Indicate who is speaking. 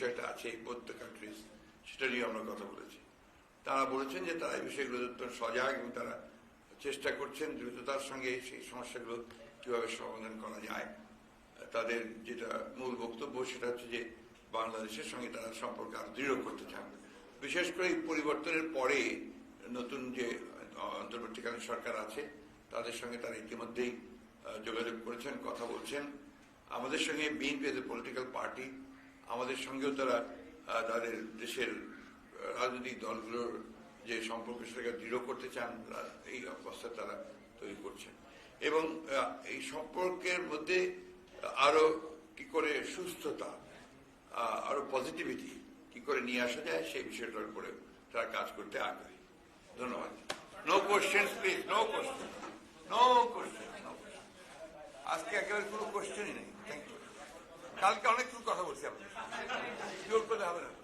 Speaker 1: বিষয়টা আছে the countries সেটা নিয়ে আমরা কথা বলেছি। তারা বলেছেন যে তারা এই বিষয়গুলো অত্যন্ত সজাগ এবং তারা চেষ্টা করছেন দ্রুততার সঙ্গে সেই সমস্যাগুলো কীভাবে সমাধান করা যায়। তাদের যেটা মূল বক্তব্য সেটা হচ্ছে যে বাংলাদেশের সঙ্গে তারা সম্পর্ক আরও দৃঢ় করতে চান। বিশেষ করে এই পরিবর্তনের পরে নতুন যে অন্তর্বর্তীকালীন সরকার আছে, তাদের সঙ্গে তারা ইতিমধ্যেই যোগাযোগ করেছেন, কথা বলছেন। আমাদের সঙ্গে বিএনপি পলিটিক্যাল পার্টি আমাদের সঙ্গেও তারা তাদের দেশের রাজনৈতিক দলগুলোর যে সম্পর্ক সেটাকে দৃঢ় করতে চান এই অবস্থা তারা তৈরি করছেন। এবং এই সম্পর্কের মধ্যে আরও কি করে সুস্থতা আরও পজিটিভিটি কি করে নিয়ে আসা যায়, সেই বিষয়টার উপরে তারা কাজ করতে আগ্রহী। ধন্যবাদ। No question please no question no question আজকে একেবারে কোনো কোশ্চেনই নেই। থ্যাংক ইউ কালকে অনেক কিছু কথা বলছি আমি। জোর হবে না।